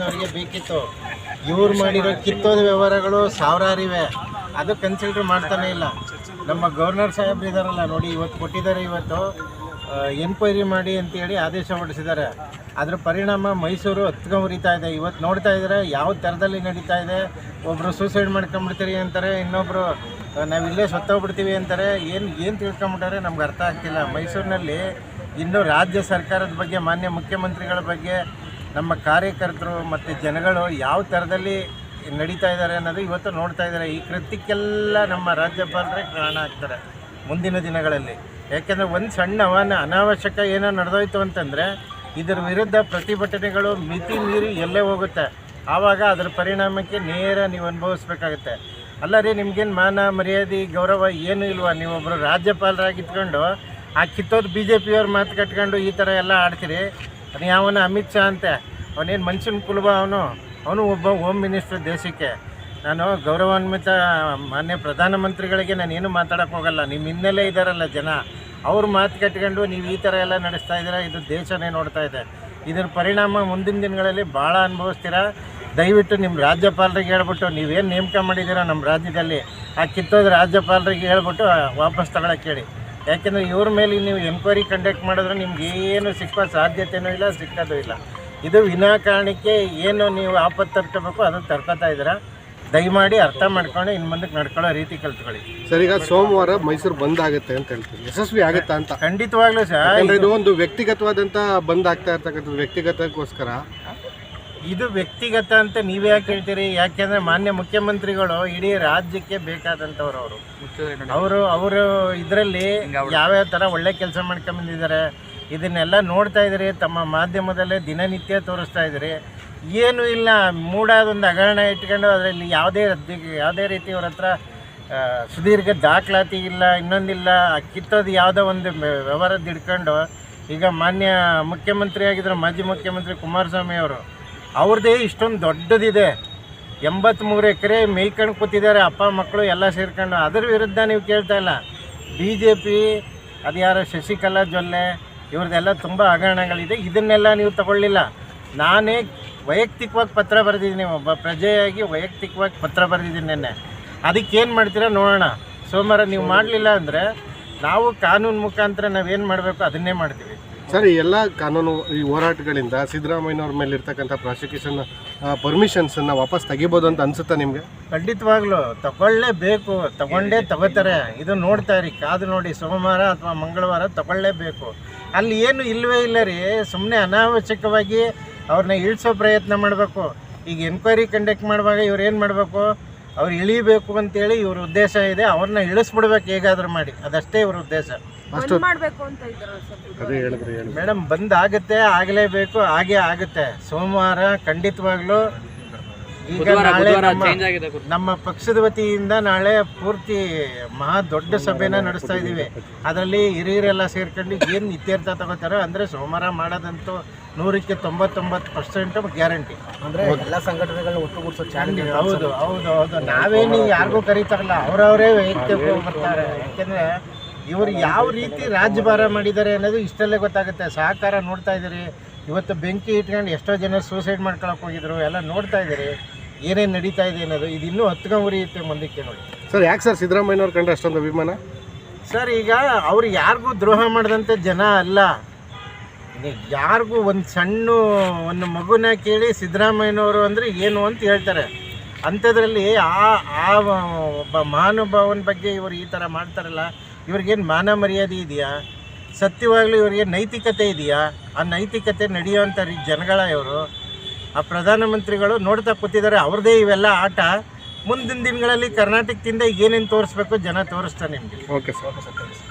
ಕಾಂಗ್ರೆಸ್ನವರಿಗೆ ಬೇಕಿತ್ತು. ಇವ್ರು ಮಾಡಿರೋ ಕಿತ್ತೋದ ವ್ಯವಹಾರಗಳು ಸಾವಿರಾರು ಇವೆ ಅದು ಕನ್ಸಿಡರ್ ಮಾಡ್ತಾನೆ ಇಲ್ಲ. ನಮ್ಮ ಗವರ್ನರ್ ಸಾಹೇಬ್ರು ಇದ್ದಾರಲ್ಲ ನೋಡಿ ಇವತ್ತು ಕೊಟ್ಟಿದ್ದಾರೆ ಇವತ್ತು. ಎನ್ಕ್ವೈರಿ ಮಾಡಿ ಅಂತೇಳಿ ಆದೇಶ ಹೊರಡಿಸಿದ್ದಾರೆ. ಅದರ ಪರಿಣಾಮ ಮೈಸೂರು ಹತ್ಕೊಂಬರಿತಾ ಇದೆ. ಇವತ್ತು ನೋಡ್ತಾ ಇದ್ದಾರೆ, ಯಾವ ಥರದಲ್ಲಿ ನಡೀತಾ ಇದೆ? ಒಬ್ಬರು ಸೂಸೈಡ್ ಮಾಡ್ಕೊಂಬಿಡ್ತೀರಿ ಅಂತಾರೆ ಇನ್ನೊಬ್ಬರು ನಾವು ಇಲ್ಲೇ ಸತ್ತೋಗ್ಬಿಡ್ತೀವಿ ಅಂತಾರೆ. ಏನು ಏನು ತಿಳ್ಕೊಂಬಿಟ್ಟಾರೆ ನಮ್ಗೆ ಅರ್ಥ ಆಗ್ತಿಲ್ಲ. ಮೈಸೂರಿನಲ್ಲಿ ಇನ್ನು ರಾಜ್ಯ ಸರ್ಕಾರದ ಬಗ್ಗೆ, ಮಾನ್ಯ ಮುಖ್ಯಮಂತ್ರಿಗಳ ಬಗ್ಗೆ ನಮ್ಮ ಕಾರ್ಯಕರ್ತರು ಮತ್ತು ಜನಗಳು ಯಾವ ಥರದಲ್ಲಿ ನಡೀತಾ ಇದ್ದಾರೆ ಅನ್ನೋದು ಇವತ್ತು ನೋಡ್ತಾ ಇದ್ದಾರೆ. ಈ ಕೃತ್ಯಕ್ಕೆಲ್ಲ ನಮ್ಮ ರಾಜ್ಯಪಾಲರೇ ಕಾರಣ ಆಗ್ತಾರೆ ಮುಂದಿನ ದಿನಗಳಲ್ಲಿ. ಯಾಕೆಂದರೆ ಒಂದು ಸಣ್ಣ ಅವನ ಅನಾವಶ್ಯಕ ಏನೋ ನಡೆದೋಯ್ತು ಅಂತಂದರೆ ಇದರ ವಿರುದ್ಧ ಪ್ರತಿಭಟನೆಗಳು ಮಿತಿ ಮೀರಿ ಎಲ್ಲೇ ಹೋಗುತ್ತೆ. ಆವಾಗ ಅದರ ಪರಿಣಾಮಕ್ಕೆ ನೇರ ನೀವು ಅನುಭವಿಸ್ಬೇಕಾಗುತ್ತೆ. ಅಲ್ಲ ರೀ, ನಿಮ್ಗೇನು ಮಾನ ಮರ್ಯಾದೆ, ಗೌರವ ಏನೂ ಇಲ್ವಾ? ನೀವೊಬ್ಬರು ರಾಜ್ಯಪಾಲರಾಗಿ ಇಟ್ಕೊಂಡು ಆ ಕಿತ್ತೋದು ಬಿ ಜೆ ಪಿಯವ್ರ ಮಾತು ಕಟ್ಕೊಂಡು ಈ ಥರ ಎಲ್ಲ ಆಡ್ತೀರಿ. ಅದು ಯಾವನ ಅಮಿತ್ ಶಾ ಅಂತೆ, ಅವನೇನು ಮನುಷ್ಯನ ಕುಲುಬ ಅವನು? ಅವನು ಒಬ್ಬ ಹೋಮ್ ಮಿನಿಸ್ಟರ್ ದೇಶಕ್ಕೆ. ನಾನು ಗೌರವಾನ್ವಿತ ಮಾನ್ಯ ಪ್ರಧಾನಮಂತ್ರಿಗಳಿಗೆ ನಾನು ಏನು ಮಾತಾಡೋಕ್ಕೆ ಹೋಗಲ್ಲ. ನಿಮ್ಮ ಹಿನ್ನೆಲೆ ಇದ್ದಾರಲ್ಲ ಜನ. ಅವ್ರ ಮಾತು ಕಟ್ಕೊಂಡು ನೀವು ಈ ಥರ ಎಲ್ಲ ನಡೆಸ್ತಾ ಇದ್ದೀರಾ? ಇದು ದೇಶನೇ ನೋಡ್ತಾ ಇದೆ. ಇದರ ಪರಿಣಾಮ ಮುಂದಿನ ದಿನಗಳಲ್ಲಿ ಭಾಳ ಅನುಭವಿಸ್ತೀರಾ. ದಯವಿಟ್ಟು ನಿಮ್ಮ ರಾಜ್ಯಪಾಲರಿಗೆ ಹೇಳ್ಬಿಟ್ಟು, ನೀವೇನು ನೇಮಕ ಮಾಡಿದ್ದೀರಾ ನಮ್ಮ ರಾಜ್ಯದಲ್ಲಿ? ಆ ಕಿತ್ತೋದ ರಾಜ್ಯಪಾಲರಿಗೆ ಹೇಳ್ಬಿಟ್ಟು, ವಾಪಸ್ ತಗೊಳಕ್ಕೆ ಹೇಳಿ. ಯಾಕೆಂದರೆ ಇವ್ರ ಮೇಲೆ ನೀವು ಎನ್ಕ್ವೈರಿ ಕಂಡಕ್ಟ್ ಮಾಡಿದ್ರೆ ನಿಮ್ಗೆ ಏನು ಸಿಕ್ಕೋ ಸಾಧ್ಯತೆಯೂ ಇಲ್ಲ ಸಿಕ್ಕೋದು ಇಲ್ಲ. ಇದು ವಿನಾಕಾರಣಕ್ಕೆ ಏನು ನೀವು ಆಪತ್ತು ತರ್ಕೋಬೇಕು ಅದನ್ನು ತರ್ಕೋತಾ ಇದ್ದೀರಾ? ದಯಮಾಡಿ ಅರ್ಥ ಮಾಡ್ಕೊಂಡು ಇನ್ನು ಮುಂದಕ್ಕೆ ನಡ್ಕೊಳ್ಳೋ ರೀತಿ ಕಲ್ತ್ಕೊಳ್ಳಿ. ಸರ್ ಈಗ ಸೋಮವಾರ ಮೈಸೂರು ಬಂದ್ ಆಗುತ್ತೆ ಅಂತ ಹೇಳ್ತೀವಿ. ಯಶಸ್ವಿ ಆಗುತ್ತಾ ಅಂತ? ಖಂಡಿತವಾಗ್ಲೂ ಸರ್ ಇದು ಒಂದು ವ್ಯಕ್ತಿಗತವಾದಂಥ ಬಂದ್ ಆಗ್ತಾ ಇರ್ತಕ್ಕಂಥದ್ದು. ವ್ಯಕ್ತಿಗತಕ್ಕೋಸ್ಕರ ಇದು ವ್ಯಕ್ತಿಗತ ಅಂತ ನೀವೇ ಯಾಕೆ ಹೇಳ್ತೀರಿ? ಯಾಕೆಂದ್ರೆ ಮಾನ್ಯ ಮುಖ್ಯಮಂತ್ರಿಗಳು ಇಡೀ ರಾಜ್ಯಕ್ಕೆ ಬೇಕಾದಂಥವ್ರು ಅವರು. ಅವರು ಅವರು ಇದರಲ್ಲಿ ಯಾವ್ಯಾವ ಥರ ಒಳ್ಳೆ ಕೆಲಸ ಮಾಡ್ಕೊಂಬಂದಿದ್ದಾರೆ ಇದನ್ನೆಲ್ಲ ನೋಡ್ತಾ ಇದ್ದೀರಿ ತಮ್ಮ ಮಾಧ್ಯಮದಲ್ಲೇ ದಿನನಿತ್ಯ ತೋರಿಸ್ತಾ ಇದ್ದೀರಿ ಏನೂ ಇಲ್ಲ ಮೂಡಾದೊಂದು ಹಗರಣ ಇಟ್ಕೊಂಡು ಅದರಲ್ಲಿ ಯಾವುದೇ ಯಾವುದೇ ರೀತಿ ಅವ್ರ ಹತ್ರ ಸುದೀರ್ಘ ದಾಖಲಾತಿ ಇಲ್ಲ ಇನ್ನೊಂದಿಲ್ಲ ಕಿತ್ತೋದು ಯಾವುದೋ ಒಂದು ವ್ಯವಹಾರದ ವ್ಯವಹಾರದ್ದು ಹಿಡ್ಕೊಂಡು ಈಗ ಮಾನ್ಯ ಮುಖ್ಯಮಂತ್ರಿ ಆಗಿದ್ದರು ಮಾಜಿ ಮುಖ್ಯಮಂತ್ರಿ ಕುಮಾರಸ್ವಾಮಿ ಅವರು ಅವ್ರದ್ದೇ ಇಷ್ಟೊಂದು ದೊಡ್ಡದಿದೆ. ಎಂಬತ್ತ್ಮೂರು ಎಕರೆ ಮೇಯ್ಕೊಂಡು ಕೂತಿದ್ದಾರೆ. ಅಪ್ಪ, ಮಕ್ಕಳು ಎಲ್ಲ ಸೇರ್ಕೊಂಡು. ಅದ್ರ ವಿರುದ್ಧ ನೀವು ಕೇಳ್ತಾ ಇಲ್ಲ. ಬಿ ಜೆ ಪಿ ಅದು ಶಶಿಕಲಾ ಜೊಲ್ಲೆ, ಇವ್ರದ್ದೆಲ್ಲ ತುಂಬ ಹಗರಣಗಳಿದೆ. ಇದನ್ನೆಲ್ಲ ನೀವು ತಗೊಳ್ಳಿಲ್ಲ. ನಾನೇ ವೈಯಕ್ತಿಕವಾಗಿ ಪತ್ರ ಬರೆದಿದ್ದೀನಿ. ಒಬ್ಬ ಪ್ರಜೆಯಾಗಿ ವೈಯಕ್ತಿಕವಾಗಿ ಪತ್ರ ಬರೆದಿದ್ದೀನಿ ನಿನ್ನೆ. ಅದಕ್ಕೇನು ಮಾಡ್ತೀರಾ ನೋಡೋಣ. ಸೋಮವಾರ ನೀವು ಮಾಡಲಿಲ್ಲ ಅಂದರೆ ನಾವು ಕಾನೂನು ಮುಖಾಂತರ ನಾವೇನು ಮಾಡಬೇಕು ಅದನ್ನೇ ಮಾಡ್ತೀವಿ. ಸರ್, ಈ ಎಲ್ಲ ಕಾನೂನು, ಈ ಹೋರಾಟಗಳಿಂದ ಸಿದ್ದರಾಮಯ್ಯನವ್ರ ಮೇಲೆ ಇರ್ತಕ್ಕಂಥ ಪ್ರಾಸಿಕ್ಯೂಷನ್ ಪರ್ಮಿಷನ್ಸ್ ಅನ್ನ ವಾಪಸ್ ತೆಗಿಬೋದು ಅಂತ ಅನ್ಸುತ್ತಾ ನಿಮ್ಗೆ? ಖಂಡಿತವಾಗ್ಲೂ ತಗೊಳ್ಳೇಬೇಕು ತಗೊಂಡೇ ತಗೋತಾರೆ. ಇದು ನೋಡ್ತಾ ರೀ ಕಾದು ನೋಡಿ, ಸೋಮವಾರ ಅಥವಾ ಮಂಗಳವಾರ ತಗೊಳ್ಳೇಬೇಕು ಅಲ್ಲಿ ಏನು ಇಲ್ಲವೇ ಇಲ್ಲ ರೀ ಸುಮ್ಮನೆ ಅನಾವಶ್ಯಕವಾಗಿ ಅವ್ರನ್ನ ಇಳಿಸೋ ಪ್ರಯತ್ನ ಮಾಡಬೇಕು. ಈಗ ಎನ್ಕ್ವೈರಿ ಕಂಡಕ್ಟ್ ಮಾಡುವಾಗ ಇವ್ರು ಏನು ಮಾಡಬೇಕು? ಅವ್ರು ಇಳಿಬೇಕು ಅಂತೇಳಿ ಇವ್ರ ಉದ್ದೇಶ ಇದೆ ಅವ್ರನ್ನ ಇಳಿಸ್ಬಿಡ್ಬೇಕು ಹೇಗಾದ್ರೂ ಮಾಡಿ. ಅದಷ್ಟೇ ಇವ್ರ ಉದ್ದೇಶ. ಮಾಡ್ಬೇಕು ಅಂತ ಇದ್ದಾರಲ್ಲ ಸರ್ ಅದೇ ಹೇಳಿದ್ರಿ ಹೇಳಿ ಮೇಡಮ್ ಬಂದ್ ಆಗುತ್ತೆ ಆಗಲೇಬೇಕು ಹಾಗೆ ಆಗುತ್ತೆ. ಸೋಮವಾರ ಖಂಡಿತವಾಗ್ಲೂ ಈಗ ನಾಳೆ ನಮ್ಮ ನಮ್ಮ ಪಕ್ಷದ ವತಿಯಿಂದ ನಾಳೆ ಪೂರ್ತಿ ಮಹಾ ದೊಡ್ಡ ಸಭೆನ ನಡೆಸ್ತಾ ಇದ್ದೀವಿ. ಅದರಲ್ಲಿ ಹಿರಿಯರೆಲ್ಲ ಸೇರ್ಕೊಂಡು ಏನು ಇತ್ಯರ್ಥ ತಗೋತಾರೋ ಅಂದರೆ ಸೋಮವಾರ ಮಾಡೋದಂತೂ ನೂರಕ್ಕೆ ತೊಂಬತ್ತೊಂಬತ್ತು ಪರ್ಸೆಂಟ್ ಗ್ಯಾರಂಟಿ. ಅಂದ್ರೆ ಎಲ್ಲ ಸಂಘಟನೆಗಳನ್ನ ಒಟ್ಟುಗೂಡಿಸೋ ಚಾಲೆಂಜ್ ಹೌದು ಹೌದು ಹೌದು. ನಾವೇನು ಯಾರಿಗೂ ಕರೀತಾರಲ್ಲ ಅವರವರೇ ವೈಯಕ್ತಿಕ ಬರ್ತಾರೆ ಯಾಕೆಂದರೆ ಇವರು ಯಾವ ರೀತಿ ರಾಜ್ಯಭಾರ ಮಾಡಿದ್ದಾರೆ ಅನ್ನೋದು ಇಷ್ಟಲ್ಲೇ ಗೊತ್ತಾಗುತ್ತೆ. ಸಹಕಾರ ನೋಡ್ತಾ ಇದ್ದೀರಿ. ಇವತ್ತು ಬೆಂಕಿ ಇಟ್ಕೊಂಡು ಎಷ್ಟೋ ಜನ ಸೂಸೈಡ್ ಮಾಡ್ಕೊಳಕ್ಕೆ ಹೋಗಿದ್ರು ಎಲ್ಲ ನೋಡ್ತಾ ಇದ್ದೀರಿ. ಏನೇನು ನಡೀತಾ ಇದೆ ಅನ್ನೋದು. ಇದು ಇನ್ನೂ ಹತ್ಕೊಂಡು ಉರಿಯುತ್ತೆ ಮುಂದಕ್ಕೆ ನೋಡಿ. ಸರ್ ಯಾಕೆ ಸರ್ ಸಿದ್ದರಾಮಯ್ಯವ್ರು ಕಂಡ್ರೆ ಅಷ್ಟೊಂದು ಅಭಿಮಾನ? ಸರ್ ಈಗ ಅವ್ರು ಯಾರಿಗೂ ದ್ರೋಹ ಮಾಡಿದಂಥ ಜನ ಅಲ್ಲ. ಯಾರಿಗೂ ಒಂದು ಸಣ್ಣ ಒಂದು ಮಗುನ ಕೇಳಿ ಸಿದ್ದರಾಮಯ್ಯನವರು ಅಂದರೆ ಏನು ಅಂತ ಹೇಳ್ತಾರೆ. ಅಂಥದ್ರಲ್ಲಿ ಆ ಆ ಒಬ್ಬ ಮಹಾನುಭಾವನ ಬಗ್ಗೆ ಇವರು ಈ ಥರ ಮಾಡ್ತಾರಲ್ಲ ಇವ್ರಿಗೇನು ಮಾನ ಮರ್ಯಾದೆ ಇದೆಯಾ? ಸತ್ಯವಾಗಲೂ ಇವರಿಗೆ ನೈತಿಕತೆ ಇದೆಯಾ? ಆ ನೈತಿಕತೆ ನಡೆಯುವಂಥ ರೀ ಜನಗಳ ಇವರು. ಆ ಪ್ರಧಾನಮಂತ್ರಿಗಳು ನೋಡ್ತಾ ಕೂತಿದ್ದಾರೆ ಅವ್ರದ್ದೇ ಇವೆಲ್ಲ ಆಟ. ಮುಂದಿನ ದಿನಗಳಲ್ಲಿ ಕರ್ನಾಟಕದಿಂದ ಏನೇನು ತೋರಿಸ್ಬೇಕು ಜನ ತೋರಿಸ್ತಾರೆ ನಿಮಗೆ. Okay sir